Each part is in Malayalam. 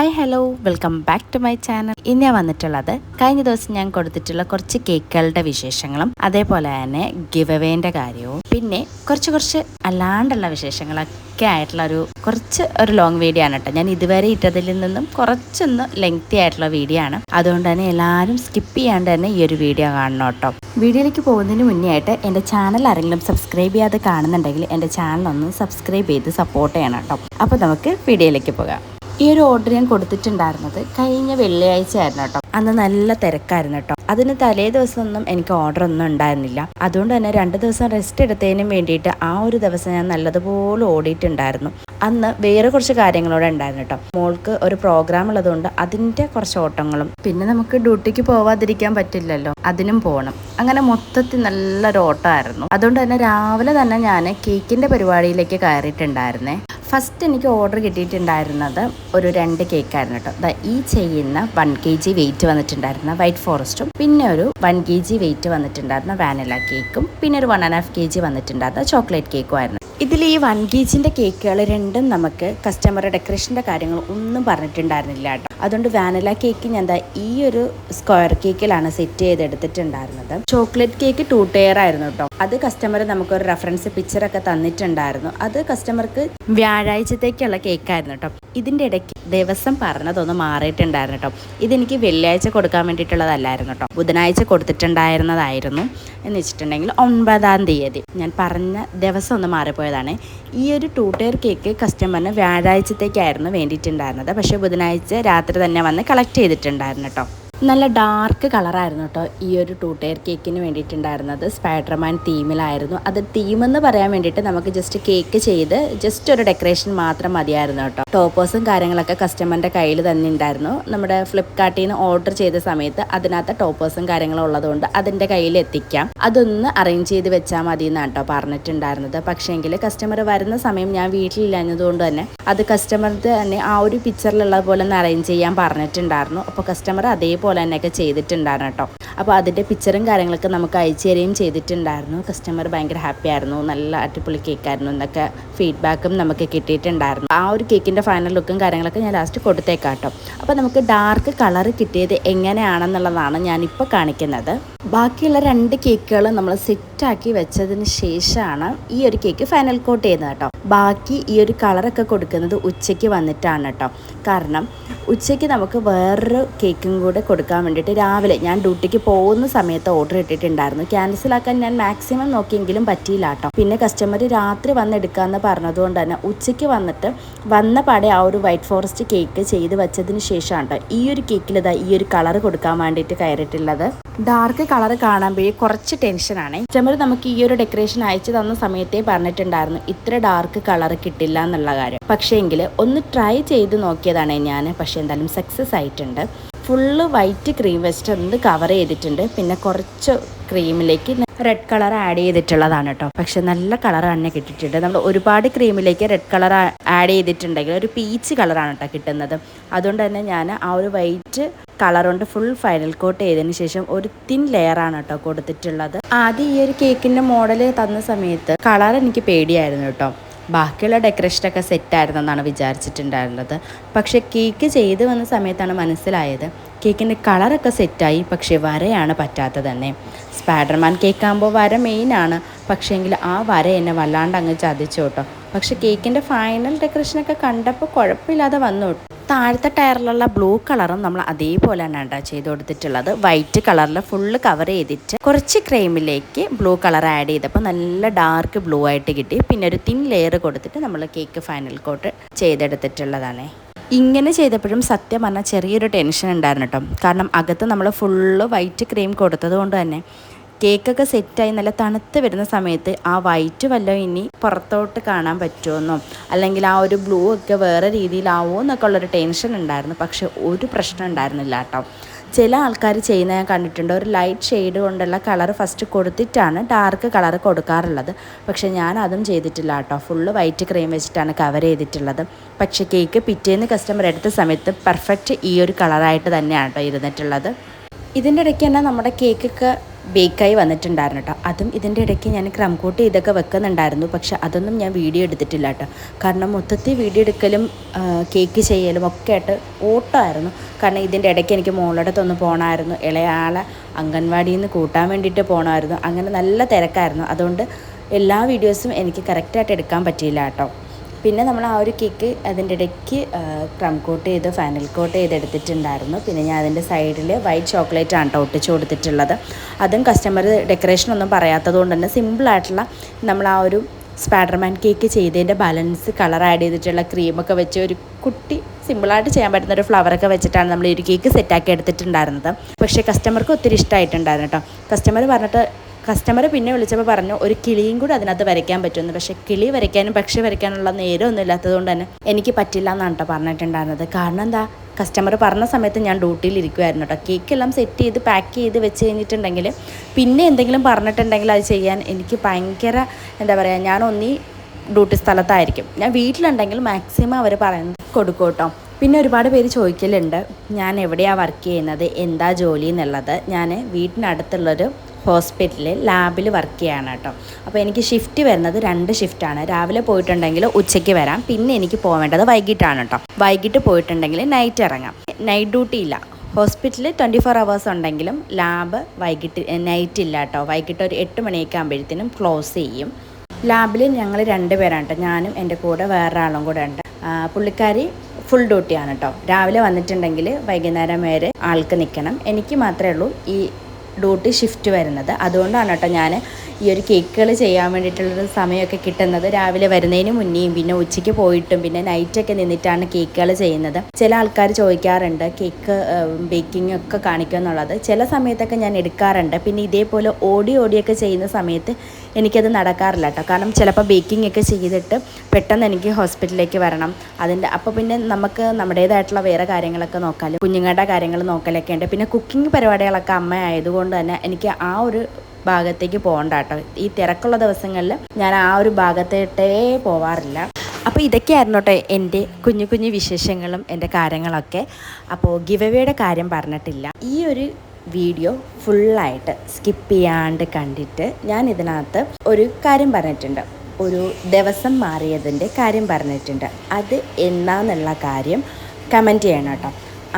Hi hello welcome back to my channel ഇന്ന് ഞാൻ വന്നിട്ടുള്ളത് കഴിഞ്ഞ ദിവസം ഞാൻ കൊടുത്തിട്ടുള്ള കുറച്ച് കേക്കുകളുടെ വിശേഷങ്ങളും അതേപോലെ തന്നെ ഗിവ് അവേന്റെ കാര്യവും പിന്നെ കുറച്ച് കുറച്ച് അല്ലാണ്ടുള്ള വിശേഷങ്ങളൊക്കെ ആയിട്ടുള്ള ഒരു കുറച്ച് ഒരു ലോങ് വീഡിയോ ആണ് കേട്ടോ. ഞാൻ ഇതുവരെ ഇട്ടതിൽ നിന്നും കുറച്ചൊന്ന് ലെങ്തി ആയിട്ടുള്ള വീഡിയോ ആണ്. അതുകൊണ്ട് തന്നെ എല്ലാവരും സ്കിപ്പ് ചെയ്യാണ്ട് തന്നെ ഈ ഒരു വീഡിയോ കാണണം കേട്ടോ. വീഡിയോയിലേക്ക് പോകുന്നതിന് മുന്നേ ആയിട്ട് എന്റെ ചാനൽ ആരെങ്കിലും സബ്സ്ക്രൈബ് ചെയ്യാതെ കാണുന്നുണ്ടെങ്കിൽ എന്റെ ചാനൽ ഒന്ന് സബ്സ്ക്രൈബ് ചെയ്ത് സപ്പോർട്ട് ചെയ്യണം കേട്ടോ. അപ്പോൾ നമുക്ക് വീഡിയോയിലേക്ക് പോകാം. ഈ ഒരു ഓർഡർ ഞാൻ കൊടുത്തിട്ടുണ്ടായിരുന്നത് കഴിഞ്ഞ വെള്ളിയാഴ്ച ആയിരുന്നു കേട്ടോ. അന്ന് നല്ല തിരക്കായിരുന്നു കേട്ടോ. അതിന് തലേ ദിവസമൊന്നും എനിക്ക് ഓർഡർ ഒന്നും ഉണ്ടായിരുന്നില്ല. അതുകൊണ്ട് തന്നെ രണ്ട് ദിവസം റെസ്റ്റ് എടുത്തതിനും വേണ്ടിയിട്ട് ആ ഒരു ദിവസം ഞാൻ നല്ലതുപോലെ ഓടിയിട്ടുണ്ടായിരുന്നു. അന്ന് വേറെ കുറച്ച് കാര്യങ്ങളോടെ ഉണ്ടായിരുന്നു കേട്ടോ. മോൾക്ക് ഒരു പ്രോഗ്രാം ഉള്ളതുകൊണ്ട് അതിന്റെ കുറച്ച് ഓട്ടങ്ങളും. പിന്നെ നമുക്ക് ഡ്യൂട്ടിക്ക് പോവാതിരിക്കാൻ പറ്റില്ലല്ലോ. അതിനും പോകണം അങ്ങനെ മൊത്തത്തിൽ നല്ലൊരു ഓട്ടമായിരുന്നു. അതുകൊണ്ട് തന്നെ രാവിലെ തന്നെ ഞാൻ കേക്കിന്റെ പരിപാടിയിലേക്ക് കയറിയിട്ടുണ്ടായിരുന്നേ. ഫസ്റ്റ് എനിക്ക് ഓർഡർ കിട്ടിയിട്ടുണ്ടായിരുന്നത് ഒരു രണ്ട് കേക്കായിരുന്നു കേട്ടോ. ദാ ഈ ചെയ്യുന്ന വൺ കെ ജി വെയിറ്റ് വന്നിട്ടുണ്ടായിരുന്ന വൈറ്റ് ഫോറസ്റ്റും പിന്നെ ഒരു വൺ കെ ജി വെയിറ്റ് വന്നിട്ടുണ്ടായിരുന്ന വാനില കേക്കും പിന്നെ ഒരു one and half K G വന്നിട്ടുണ്ടായിരുന്ന chocolate കേക്കും ആയിരുന്നു. ഇതിൽ ഈ വൺ കെ ജിന്റെ കേക്കുകൾ രണ്ടും നമുക്ക് കസ്റ്റമർ ഡെക്കറേഷന്റെ കാര്യങ്ങൾ ഒന്നും പറഞ്ഞിട്ടുണ്ടായിരുന്നില്ല കേട്ടോ. അതുകൊണ്ട് വാനില കേക്ക് ഞാൻ എന്താ ഈ ഒരു സ്ക്വയർ കേക്കിലാണ് സെറ്റ് ചെയ്തെടുത്തിട്ടുണ്ടായിരുന്നത്. ചോക്ലേറ്റ് കേക്ക് ടു ടയർ ആയിരുന്നു കേട്ടോ അത് കസ്റ്റമർ നമുക്കൊരു റെഫറൻസ് പിക്ചറൊക്കെ തന്നിട്ടുണ്ടായിരുന്നു. അത് കസ്റ്റമർക്ക് വ്യാഴാഴ്ചത്തേക്കുള്ള കേക്കായിരുന്നു കേട്ടോ ഇതിന്റെ ഇടയ്ക്ക് ദിവസം പറഞ്ഞതൊന്ന് മാറിയിട്ടുണ്ടായിരുന്നു കേട്ടോ ഇതെനിക്ക് വെള്ളിയാഴ്ച കൊടുക്കാൻ വേണ്ടിയിട്ടുള്ളതല്ലായിരുന്നു കേട്ടോ ബുധനാഴ്ച കൊടുത്തിട്ടുണ്ടായിരുന്നതായിരുന്നു എന്ന് വെച്ചിട്ടുണ്ടെങ്കിൽ ഒൻപതാം തീയതി ഞാൻ പറഞ്ഞ ദിവസം ഒന്ന് മാറിപ്പോയതാണ്. ഈ ഒരു ടു ടയർ കേക്ക് കസ്റ്റമറിന് വ്യാഴാഴ്ചത്തേക്കായിരുന്നു വേണ്ടിയിട്ടുണ്ടായിരുന്നത്. പക്ഷേ ബുധനാഴ്ച രാത്രി തന്നെ വന്ന് കളക്ട് ചെയ്തിട്ടുണ്ടായിരുന്നു കേട്ടോ നല്ല ഡാർക്ക് കളറായിരുന്നു കേട്ടോ ഈ ഒരു ടൂ ടയർ കേക്കിന് വേണ്ടിയിട്ടുണ്ടായിരുന്നത്. സ്പൈഡർമാൻ തീമിലായിരുന്നു അത് തീമെന്ന് പറയാൻ വേണ്ടിയിട്ട് നമുക്ക് ജസ്റ്റ് കേക്ക് ചെയ്ത് ജസ്റ്റ് ഒരു ഡെക്കറേഷൻ മാത്രം മതിയായിരുന്നു കേട്ടോ ടോപ്പേഴ്സും കാര്യങ്ങളൊക്കെ കസ്റ്റമറിന്റെ കയ്യിൽ തന്നെ ഉണ്ടായിരുന്നു നമ്മുടെ ഫ്ലിപ്കാർട്ടിൽ നിന്ന് ഓർഡർ ചെയ്ത സമയത്ത് അതിനകത്ത് ടോപ്പേഴ്സും കാര്യങ്ങളും ഉള്ളതുകൊണ്ട് അതിന്റെ കയ്യിൽ എത്തിക്കാം. അതൊന്ന് അറേഞ്ച് ചെയ്ത് വെച്ചാൽ മതി എന്നാണ് കേട്ടോ പറഞ്ഞിട്ടുണ്ടായിരുന്നത്. പക്ഷേങ്കിൽ കസ്റ്റമർ വരുന്ന സമയം ഞാൻ വീട്ടിലില്ലാഞ്ഞതുകൊണ്ട് തന്നെ അത് കസ്റ്റമർ തന്നെ ആ ഒരു പിക്ചറിലുള്ള പോലെ ഒന്ന് അറേഞ്ച് ചെയ്യാൻ പറഞ്ഞിട്ടുണ്ടായിരുന്നു. അപ്പോൾ കസ്റ്റമർ അതേപോലെ തന്നെയൊക്കെ ചെയ്തിട്ടുണ്ടായിരുന്നു കേട്ടോ. അപ്പോൾ അതിന്റെ പിക്ചറും കാര്യങ്ങളൊക്കെ നമുക്ക് അയച്ചു തരികയും ചെയ്തിട്ടുണ്ടായിരുന്നു. കസ്റ്റമർ ഭയങ്കര ഹാപ്പി ആയിരുന്നു. നല്ല അടിപൊളി കേക്കായിരുന്നു എന്നൊക്കെ ഫീഡ്ബാക്കും നമുക്ക് കിട്ടിയിട്ടുണ്ടായിരുന്നു. ആ ഒരു കേക്കിന്റെ ഫൈനൽ ലുക്കും കാര്യങ്ങളൊക്കെ ഞാൻ ലാസ്റ്റ് കൊടുത്തേക്കാം കേട്ടോ. അപ്പോൾ നമുക്ക് ഡാർക്ക് കളർ കിട്ടിയത് എങ്ങനെയാണെന്നുള്ളതാണ് ഞാനിപ്പോൾ കാണിക്കുന്നത്. ബാക്കിയുള്ള രണ്ട് കേക്കുകൾ നമ്മൾ സെറ്റാക്കി വെച്ചതിന് ശേഷമാണ് ഈ ഒരു കേക്ക് ഫൈനൽ കോട്ട് ചെയ്യുന്നത് കേട്ടോ. ബാക്കി ഈ ഒരു കളറൊക്കെ കൊടുക്കുന്നത് ഉച്ചയ്ക്ക് വന്നിട്ടാണ് കേട്ടോ. കാരണം ഉച്ചയ്ക്ക് നമുക്ക് വേറൊരു കേക്കും കൂടെ കൊടുക്കാൻ വേണ്ടിയിട്ട് രാവിലെ ഞാൻ ഡ്യൂട്ടിക്ക് പോകുന്ന സമയത്ത് ഓർഡർ ഇട്ടിട്ടുണ്ടായിരുന്നു. ക്യാൻസലാക്കാൻ ഞാൻ മാക്സിമം നോക്കിയെങ്കിലും പറ്റിയില്ല കേട്ടോ. പിന്നെ കസ്റ്റമർ രാത്രി വന്ന് എടുക്കാമെന്ന് പറഞ്ഞതുകൊണ്ട് തന്നെ ഉച്ചയ്ക്ക് വന്നിട്ട് വന്ന പാടെ ആ ഒരു വൈറ്റ് ഫോറസ്റ്റ് കേക്ക് ചെയ്ത് വെച്ചതിന് ശേഷമാണ് കേട്ടോ ഈ ഒരു കേക്കിൽ ഇതാ ഈ ഒരു കളർ കൊടുക്കാൻ വേണ്ടിയിട്ട് കയറിയിട്ടുള്ളത്. ഡാർക്ക് കളർ കാണുമ്പോഴേ കുറച്ച് ടെൻഷനാണ് കസ്റ്റമർ നമുക്ക് ഈ ഒരു ഡെക്കറേഷൻ അയച്ചു തന്ന സമയത്തേ പറഞ്ഞിട്ടുണ്ടായിരുന്നു ഇത്ര ഡാർക്ക് കളർ കിട്ടില്ല എന്നുള്ള കാര്യം. പക്ഷേ എങ്കിൽ ഒന്ന് ട്രൈ ചെയ്ത് നോക്കിയതാണ് ഞാൻ പക്ഷേ എന്തായാലും സക്സസ് ആയിട്ടുണ്ട്. ഫുള്ള് വൈറ്റ് ക്രീം വെച്ചിട്ട് ഒന്ന് കവർ ചെയ്തിട്ടുണ്ട്. പിന്നെ കുറച്ച് ക്രീമിലേക്ക് റെഡ് കളർ ആഡ് ചെയ്തിട്ടുള്ളതാണ് കേട്ടോ പക്ഷെ നല്ല കളർ തന്നെ കിട്ടിയിട്ടുണ്ട്. നമ്മൾ ഒരുപാട് ക്രീമിലേക്ക് റെഡ് കളർ ആഡ് ചെയ്തിട്ടുണ്ടെങ്കിൽ ഒരു പീച്ച് കളറാണ് കേട്ടോ കിട്ടുന്നത്. അതുകൊണ്ട് തന്നെ ഞാൻ ആ ഒരു വൈറ്റ് കളർ കൊണ്ട് ഫുൾ ഫൈനൽ കോട്ട് ചെയ്തതിന് ശേഷം ഒരു തിൻ ലെയറാണ് കേട്ടോ കൊടുത്തിട്ടുള്ളത്. ആദ്യം ഈ ഒരു കേക്കിന്റെ മോഡൽ തന്ന സമയത്ത് കളർ എനിക്ക് പേടിയായിരുന്നു കേട്ടോ ബാക്കിയുള്ള ഡെക്കറേഷനൊക്കെ സെറ്റായിരുന്നെന്നാണ് വിചാരിച്ചിട്ടുണ്ടായിരുന്നത്. പക്ഷേ കേക്ക് ചെയ്ത് വന്ന സമയത്താണ് മനസ്സിലായത് കേക്കിന്റെ കളറൊക്കെ സെറ്റായി പക്ഷേ വരയാണ് പറ്റാത്തത് തന്നെ. സ്പൈഡർമാൻ കേക്കാകുമ്പോൾ വര മെയിനാണ് പക്ഷേങ്കിൽ ആ വര എന്നെ വല്ലാണ്ട് അങ്ങ് ചതിച്ചു കേട്ടോ. പക്ഷേ കേക്കിന്റെ ഫൈനൽ ഡെക്കറേഷനൊക്കെ കണ്ടപ്പോൾ കുഴപ്പമില്ലാതെ വന്നു താഴത്തെ ടയറിലുള്ള ബ്ലൂ കളറും നമ്മൾ അതേപോലെ തന്നെ ഉണ്ടാ ചെയ്ത് കൊടുത്തിട്ടുള്ളത്. വൈറ്റ് കളറിൽ ഫുള്ള് കവർ ചെയ്തിട്ട് കുറച്ച് ക്രീമിലേക്ക് ബ്ലൂ കളർ ആഡ് ചെയ്തപ്പോൾ നല്ല ഡാർക്ക് ബ്ലൂ ആയിട്ട് കിട്ടി. പിന്നെ ഒരു തിൻ ലെയർ കൊടുത്തിട്ട് നമ്മൾ കേക്ക് ഫൈനൽ കോട്ട് ചെയ്തെടുത്തിട്ടുള്ളതാണ്. ഇങ്ങനെ ചെയ്തപ്പോഴും സത്യം പറഞ്ഞാൽ ചെറിയൊരു ടെൻഷൻ ഉണ്ടായിരുന്നു കേട്ടോ. കാരണം അകത്ത് നമ്മൾ ഫുള്ള് വൈറ്റ് ക്രീം കൊടുത്തത് കൊണ്ട് തന്നെ കേക്കൊക്കെ സെറ്റായി നല്ല തണുത്ത് വരുന്ന സമയത്ത് ആ വൈറ്റ് വല്ലതും ഇനി പുറത്തോട്ട് കാണാൻ പറ്റുമെന്നോ? അല്ലെങ്കിൽ ആ ഒരു ബ്ലൂ ഒക്കെ വേറെ രീതിയിലാവുമോ എന്നൊക്കെ ഉള്ളൊരു ടെൻഷൻ ഉണ്ടായിരുന്നു. പക്ഷെ ഒരു പ്രശ്നം ഉണ്ടായിരുന്നില്ല കേട്ടോ. ചില ആൾക്കാർ ചെയ്യുന്ന ഞാൻ കണ്ടിട്ടുണ്ട്. ഒരു ലൈറ്റ് ഷെയ്ഡ് കൊണ്ടുള്ള കളർ ഫസ്റ്റ് കൊടുത്തിട്ടാണ് ഡാർക്ക് കളർ കൊടുക്കാറുള്ളത്. പക്ഷെ ഞാൻ അതും ചെയ്തിട്ടില്ല കേട്ടോ. ഫുള്ള് വൈറ്റ് ക്രീം വെച്ചിട്ടാണ് കവർ ചെയ്തിട്ടുള്ളത്. പക്ഷേ കേക്ക് പിറ്റേന്ന് കസ്റ്റമർ എടുത്ത സമയത്ത് പെർഫെക്റ്റ് ഈ ഒരു കളറായിട്ട് തന്നെയാണ് കേട്ടോ ഇരുന്നിട്ടുള്ളത്. ഇതിന്റെ ഇടയ്ക്ക് തന്നെ നമ്മുടെ കേക്കൊക്കെ ബേക്കായി വന്നിട്ടുണ്ടായിരുന്നു കേട്ടോ അതും ഇതിന്റെ ഇടയ്ക്ക് ഞാൻ ക്രം കോട്ട് ഇതൊക്കെ വെക്കുന്നുണ്ടായിരുന്നു. പക്ഷെ അതൊന്നും ഞാൻ വീഡിയോ എടുത്തിട്ടില്ല കേട്ടോ കാരണം മൊത്തത്തിൽ വീഡിയോ എടുക്കലും കേക്ക് ചെയ്യലും ഒക്കെ ആയിട്ട് ഓട്ടമായിരുന്നു കാരണം ഇതിന്റെ ഇടയ്ക്ക് എനിക്ക് മോളടുത്തൊന്ന് പോകണമായിരുന്നു ഇളയാളെ അംഗൻവാടിയിൽ നിന്ന് കൂട്ടാൻ വേണ്ടിയിട്ട് പോകണമായിരുന്നു അങ്ങനെ നല്ല തിരക്കായിരുന്നു. അതുകൊണ്ട് എല്ലാ വീഡിയോസും എനിക്ക് കറക്റ്റായിട്ട് എടുക്കാൻ പറ്റിയില്ല കേട്ടോ പിന്നെ നമ്മൾ ആ ഒരു കേക്ക് അതിന്റെ ഇടയ്ക്ക് ക്രം കോട്ട് ചെയ്ത് ഫാനൽ കോട്ട് ചെയ്ത് എടുത്തിട്ടുണ്ടായിരുന്നു. പിന്നെ ഞാൻ അതിന്റെ സൈഡിൽ വൈറ്റ് ചോക്ലേറ്റ് ആണ് കേട്ടോ ഒട്ടിച്ച് കൊടുത്തിട്ടുള്ളത്. അതും കസ്റ്റമർ ഡെക്കറേഷൻ ഒന്നും പറയാത്തത് കൊണ്ട് തന്നെ സിമ്പിളായിട്ടുള്ള നമ്മൾ ആ ഒരു സ്പാഡർമാൻ കേക്ക് ചെയ്തതിന്റെ ബാലൻസ് കളർ ആഡ് ചെയ്തിട്ടുള്ള ക്രീമൊക്കെ വെച്ച് ഒരു കുട്ടി സിമ്പിളായിട്ട് ചെയ്യാൻ പറ്റുന്ന ഒരു ഫ്ലവറൊക്കെ വെച്ചിട്ടാണ് നമ്മൾ ഈ ഒരു കേക്ക് സെറ്റാക്കി എടുത്തിട്ടുണ്ടായിരുന്നത്. പക്ഷേ കസ്റ്റമർക്ക് ഒത്തിരി ഇഷ്ടമായിട്ടുണ്ടായിരുന്നു കേട്ടോ കസ്റ്റമർ പറഞ്ഞിട്ട് കസ്റ്റമർ പിന്നെ വിളിച്ചപ്പോൾ പറഞ്ഞു ഒരു കിളിയും കൂടി അതിനകത്ത് വരയ്ക്കാൻ പറ്റുമെന്ന്. പക്ഷേ കിളി വരയ്ക്കാനും പക്ഷി വരയ്ക്കാനുള്ള നേരമൊന്നും ഇല്ലാത്തതുകൊണ്ട് തന്നെ എനിക്ക് പറ്റില്ല എന്നാണ് കേട്ടോ പറഞ്ഞിട്ടുണ്ടായിരുന്നത്. കാരണം എന്താ? കസ്റ്റമർ പറഞ്ഞ സമയത്ത് ഞാൻ ഡ്യൂട്ടിയിൽ ഇരിക്കുമായിരുന്നു കേട്ടോ കേക്കെല്ലാം സെറ്റ് ചെയ്ത് പാക്ക് ചെയ്ത് വെച്ച് കഴിഞ്ഞിട്ടുണ്ടെങ്കിൽ പിന്നെ എന്തെങ്കിലും പറഞ്ഞിട്ടുണ്ടെങ്കിൽ അത് ചെയ്യാൻ എനിക്ക് ഭയങ്കര എന്താ പറയുക ഒന്നി ഡ്യൂട്ടി സ്ഥലത്തായിരിക്കും. ഞാൻ വീട്ടിലുണ്ടെങ്കിൽ മാക്സിമം അവർ പറയുന്നത് കൊടുക്കും കേട്ടോ പിന്നെ ഒരുപാട് പേര് ചോദിക്കലുണ്ട് ഞാൻ എവിടെയാണ് വർക്ക് ചെയ്യുന്നത്? എന്താ ജോലി എന്നുള്ളത്? ഞാൻ വീട്ടിനടുത്തുള്ളൊരു ഹോസ്പിറ്റലിൽ ലാബിൽ വർക്ക് ചെയ്യാണ് കേട്ടോ. അപ്പോൾ എനിക്ക് ഷിഫ്റ്റ് വരുന്നത് രണ്ട് ഷിഫ്റ്റാണ് രാവിലെ പോയിട്ടുണ്ടെങ്കിൽ ഉച്ചയ്ക്ക് വരാം. പിന്നെ എനിക്ക് പോവേണ്ടത് വൈകിട്ടാണ് കേട്ടോ. വൈകിട്ട് പോയിട്ടുണ്ടെങ്കിൽ നൈറ്റ് ഇറങ്ങാം. നൈറ്റ് ഡ്യൂട്ടി ഇല്ല. ഹോസ്പിറ്റലിൽ ട്വന്റി ഫോർ അവേഴ്സ് ഉണ്ടെങ്കിലും ലാബ് വൈകിട്ട് നൈറ്റ് ഇല്ല കേട്ടോ. വൈകിട്ട് ഒരു എട്ട് മണിയൊക്കെ ആകുമ്പോഴത്തേനും ക്ലോസ് ചെയ്യും. ലാബിൽ ഞങ്ങൾ രണ്ട് പേരാണ് കേട്ടോ. ഞാനും എന്റെ കൂടെ വേറൊരാളും കൂടെ ഉണ്ട്. പുള്ളിക്കാരി ഫുൾ ഡ്യൂട്ടിയാണ് കേട്ടോ. രാവിലെ വന്നിട്ടുണ്ടെങ്കിൽ വൈകുന്നേരം വരെ ആൾക്ക് നിൽക്കണം. എനിക്ക് മാത്രമേ ഉള്ളൂ ഈ ഡ്യൂട്ടി ഷിഫ്റ്റ് വരുന്നത്. അതുകൊണ്ടാണ് കേട്ടോ ഞാൻ ഈ ഒരു കേക്കുകൾ ചെയ്യാൻ വേണ്ടിയിട്ടുള്ളൊരു സമയമൊക്കെ കിട്ടുന്നത് രാവിലെ വരുന്നതിന് മുന്നേയും പിന്നെ ഉച്ചയ്ക്ക് പോയിട്ടും പിന്നെ നൈറ്റൊക്കെ നിന്നിട്ടാണ് കേക്കുകൾ ചെയ്യുന്നത്. ചില ആൾക്കാർ ചോദിക്കാറുണ്ട് കേക്ക് ബേക്കിംഗ് ഒക്കെ കാണിക്കുക എന്നുള്ളത്. ചില സമയത്തൊക്കെ ഞാൻ എടുക്കാറുണ്ട്. പിന്നെ ഇതേപോലെ ഓടി ഓടിയൊക്കെ ചെയ്യുന്ന സമയത്ത് എനിക്കത് നടക്കാറില്ല കേട്ടോ. കാരണം ചിലപ്പോൾ ബേക്കിംഗ് ഒക്കെ ചെയ്തിട്ട് പെട്ടെന്ന് എനിക്ക് ഹോസ്പിറ്റലിലേക്ക് വരണം. അതിന്റെ അപ്പോൾ പിന്നെ നമുക്ക് നമ്മുടേതായിട്ടുള്ള വേറെ കാര്യങ്ങളൊക്കെ നോക്കാലും. കുഞ്ഞുങ്ങളുടെ കാര്യങ്ങൾ നോക്കലൊക്കെ ഉണ്ട്. പിന്നെ കുക്കിംഗ് പരിപാടികളൊക്കെ അമ്മ ആയതുകൊണ്ട് തന്നെ എനിക്ക് ആ ഒരു ഭാഗത്തേക്ക് പോകണ്ട കേട്ടോ ഈ തിരക്കുള്ള ദിവസങ്ങളിൽ ഞാൻ ആ ഒരു ഭാഗത്തേട്ടേ പോവാറില്ല. അപ്പോൾ ഇതൊക്കെയായിരുന്നു കേട്ടോ എന്റെ കുഞ്ഞു കുഞ്ഞു വിശേഷങ്ങളും എന്റെ കാര്യങ്ങളൊക്കെ. അപ്പോൾ ഗിവവേയുടെ കാര്യം പറഞ്ഞിട്ടില്ല. ഈ ഒരു വീഡിയോ ഫുള്ളായിട്ട് സ്കിപ്പ് ചെയ്യാണ്ട് കണ്ടിട്ട് ഞാൻ ഇതിനകത്ത് ഒരു കാര്യം പറഞ്ഞിട്ടുണ്ട്. ഒരു ദിവസം മാറിയതിന്റെ കാര്യം പറഞ്ഞിട്ടുണ്ട്. അത് എന്നാന്നുള്ള കാര്യം കമന്റ് ചെയ്യണം കേട്ടോ.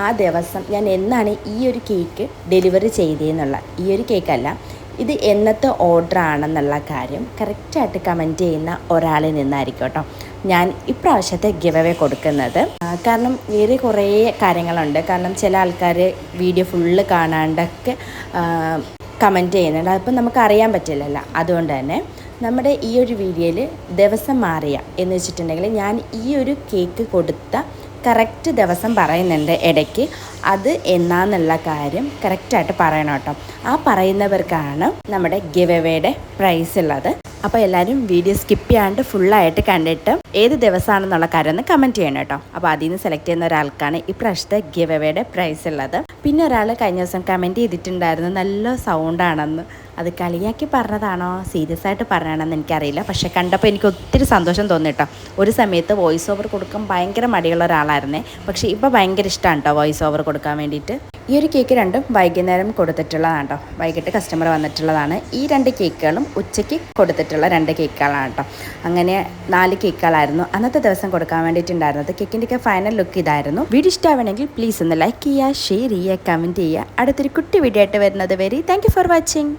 ആ ദിവസം ഞാൻ എന്നാണ് ഈ ഒരു കേക്ക് ഡെലിവറി ചെയ്തതെന്നുള്ള ഈ ഒരു കേക്കല്ല. ഇത് എന്നത്തെ ഓർഡർ ആണെന്നുള്ള കാര്യം കറക്റ്റായിട്ട് കമന്റ് ചെയ്യുന്ന ഒരാളിൽ നിന്നായിരിക്കും കേട്ടോ. ഞാൻ ഇപ്രാവശ്യത്തെ ഗിവ് അവേ കൊടുക്കുന്നത് കാരണം വേറെ കുറേ കാര്യങ്ങളുണ്ട്. കാരണം ചില ആൾക്കാർ വീഡിയോ ഫുള്ള് കാണാണ്ടൊക്കെ കമന്റ് ചെയ്യുന്നുണ്ട്. അതിപ്പോൾ നമുക്ക് അറിയാൻ പറ്റില്ലല്ലോ. അതുകൊണ്ട് തന്നെ നമ്മുടെ ഈ ഒരു വീഡിയോയിൽ ദിവസം മാറിയ എന്ന് വെച്ചിട്ടുണ്ടെങ്കിൽ ഞാൻ ഈ ഒരു കേക്ക് കൊടുത്ത കറക്റ്റ് ദിവസം പറയുന്നുണ്ട് ഇടയ്ക്ക്. അത് എന്നാന്നുള്ള കാര്യം കറക്റ്റായിട്ട് പറയണം കേട്ടോ. ആ പറയുന്നവർക്കാണ് നമ്മുടെ ഗിവ് അവയുടെ പ്രൈസ് ഉള്ളത്. അപ്പോൾ എല്ലാവരും വീഡിയോ സ്കിപ്പ് ചെയ്യാണ്ട് ഫുള്ളായിട്ട് കണ്ടിട്ട് ഏത് ദിവസമാണെന്നുള്ള കാര്യം ഒന്ന് കമന്റ് ചെയ്യണം കേട്ടോ. അപ്പോൾ അതിൽ നിന്ന് സെലക്ട് ചെയ്യുന്ന ഒരാൾക്കാണ് ഇപ്രാവശ്യത്തെ ഗിവ് അവയുടെ പ്രൈസ് ഉള്ളത്. പിന്നെ ഒരാൾ കഴിഞ്ഞ ദിവസം കമന്റ് ചെയ്തിട്ടുണ്ടായിരുന്നു നല്ല സൗണ്ടാണെന്ന് അത് കളിയാക്കി പറഞ്ഞതാണോ? സീരിയസ് ആയിട്ട് പറഞ്ഞതാണെന്ന് എനിക്കറിയില്ല. പക്ഷെ കണ്ടപ്പോൾ എനിക്ക് ഒത്തിരി സന്തോഷം തോന്നി കേട്ടോ. ഒരു സമയത്ത് വോയിസ് ഓവർ കൊടുക്കാൻ ഭയങ്കര മടിയുള്ള ഒരാളായിരുന്നേ. പക്ഷേ ഇപ്പോൾ ഭയങ്കര ഇഷ്ടമാണ് കേട്ടോ വോയിസ് ഓവർ കൊടുക്കാൻ വേണ്ടിയിട്ട്. ഈ ഒരു കേക്ക് രണ്ടും വൈകുന്നേരം കൊടുത്തിട്ടുള്ളതാണ് കേട്ടോ വൈകിട്ട് കസ്റ്റമർ വന്നിട്ടുള്ളതാണ്. ഈ രണ്ട് കേക്കുകളും ഉച്ചയ്ക്ക് കൊടുത്തിട്ടുള്ള രണ്ട് കേക്കുകളാണ് കേട്ടോ അങ്ങനെ നാല് കേക്കുകളായിരുന്നു അന്നത്തെ ദിവസം കൊടുക്കാൻ വേണ്ടിയിട്ടുണ്ടായിരുന്നത് കേക്കിന്റെയൊക്കെ ഫൈനൽ ലുക്ക് ഇതായിരുന്നു. വീഡിയോ ഇഷ്ടമാവണമെങ്കിൽ പ്ലീസ് ഒന്ന് ലൈക്ക് ചെയ്യുക ഷെയർ ചെയ്യുക കമന്റ് ചെയ്യുക. അടുത്തൊരു കുട്ടി വീഡിയോ ആയിട്ട് വരുന്നത് വരെ താങ്ക് ഫോർ വാച്ചിങ്